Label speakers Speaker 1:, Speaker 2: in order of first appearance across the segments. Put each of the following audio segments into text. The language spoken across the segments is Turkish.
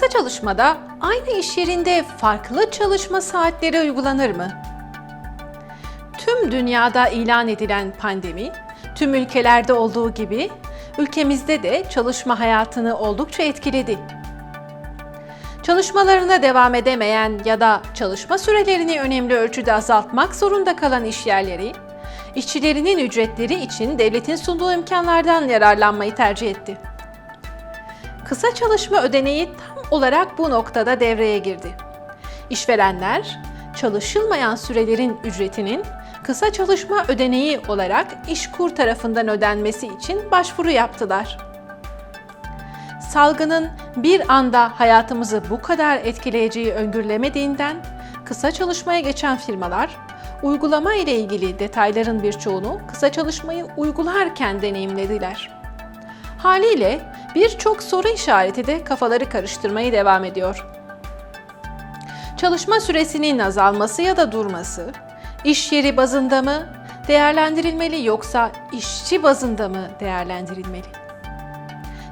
Speaker 1: çalışmada aynı iş yerinde farklı çalışma saatleri uygulanır mı? Tüm dünyada ilan edilen pandemi, tüm ülkelerde olduğu gibi ülkemizde de çalışma hayatını oldukça etkiledi. Çalışmalarına devam edemeyen ya da çalışma sürelerini önemli ölçüde azaltmak zorunda kalan işyerleri, işçilerinin ücretleri için devletin sunduğu imkanlardan yararlanmayı tercih etti. Kısa çalışma ödeneği olarak bu noktada devreye girdi. İşverenler, çalışılmayan sürelerin ücretinin kısa çalışma ödeneği olarak İşkur tarafından ödenmesi için başvuru yaptılar. Salgının bir anda hayatımızı bu kadar etkileyeceği öngörülemediğinden kısa çalışmaya geçen firmalar uygulama ile ilgili detayların birçoğunu kısa çalışmayı uygularken deneyimlediler. Haliyle birçok soru işareti de kafaları karıştırmaya devam ediyor. Çalışma süresinin azalması ya da durması, iş yeri bazında mı değerlendirilmeli yoksa işçi bazında mı değerlendirilmeli?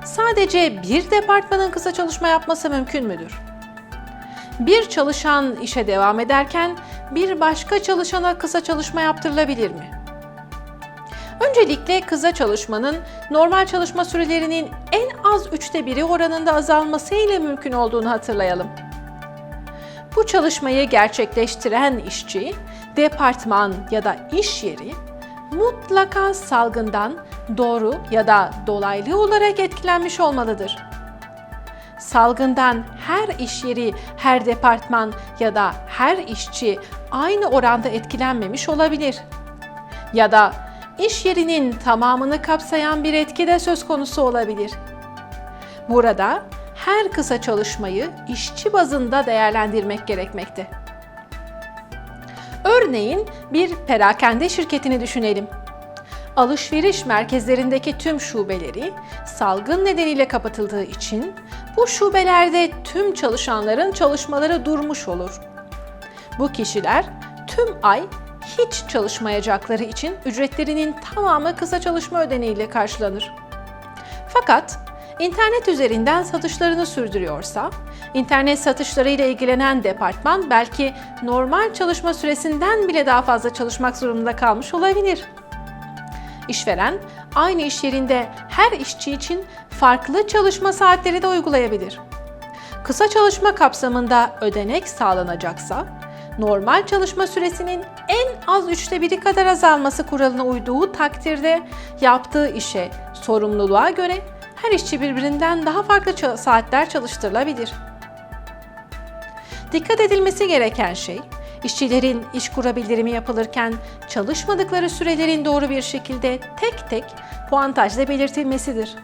Speaker 1: Sadece bir departmanın kısa çalışma yapması mümkün müdür? Bir çalışan işe devam ederken bir başka çalışana kısa çalışma yaptırılabilir mi? Öncelikle kısa çalışmanın normal çalışma sürelerinin en az üçte biri oranında azalması ile mümkün olduğunu hatırlayalım. Bu çalışmayı gerçekleştiren işçi, departman ya da iş yeri mutlaka salgından doğru ya da dolaylı olarak etkilenmiş olmalıdır. Salgından her iş yeri, her departman ya da her işçi aynı oranda etkilenmemiş olabilir. Ya da iş yerinin tamamını kapsayan bir etki de söz konusu olabilir. Burada her kısa çalışmayı işçi bazında değerlendirmek gerekmekte. Örneğin bir perakende şirketini düşünelim. Alışveriş merkezlerindeki tüm şubeleri salgın nedeniyle kapatıldığı için bu şubelerde tüm çalışanların çalışmaları durmuş olur. Bu kişiler tüm ay hiç çalışmayacakları için ücretlerinin tamamı kısa çalışma ödeneğiyle karşılanır. Fakat internet üzerinden satışlarını sürdürüyorsa, internet satışları ile ilgilenen departman belki normal çalışma süresinden bile daha fazla çalışmak zorunda kalmış olabilir. İşveren aynı iş yerinde her işçi için farklı çalışma saatleri de uygulayabilir. Kısa çalışma kapsamında ödenek sağlanacaksa, normal çalışma süresinin en az üçte biri kadar azalması kuralına uyduğu takdirde yaptığı işe, sorumluluğa göre her işçi birbirinden daha farklı saatler çalıştırılabilir. Dikkat edilmesi gereken şey, işçilerin iş kura bildirimi yapılırken çalışmadıkları sürelerin doğru bir şekilde tek tek puantajla belirtilmesidir.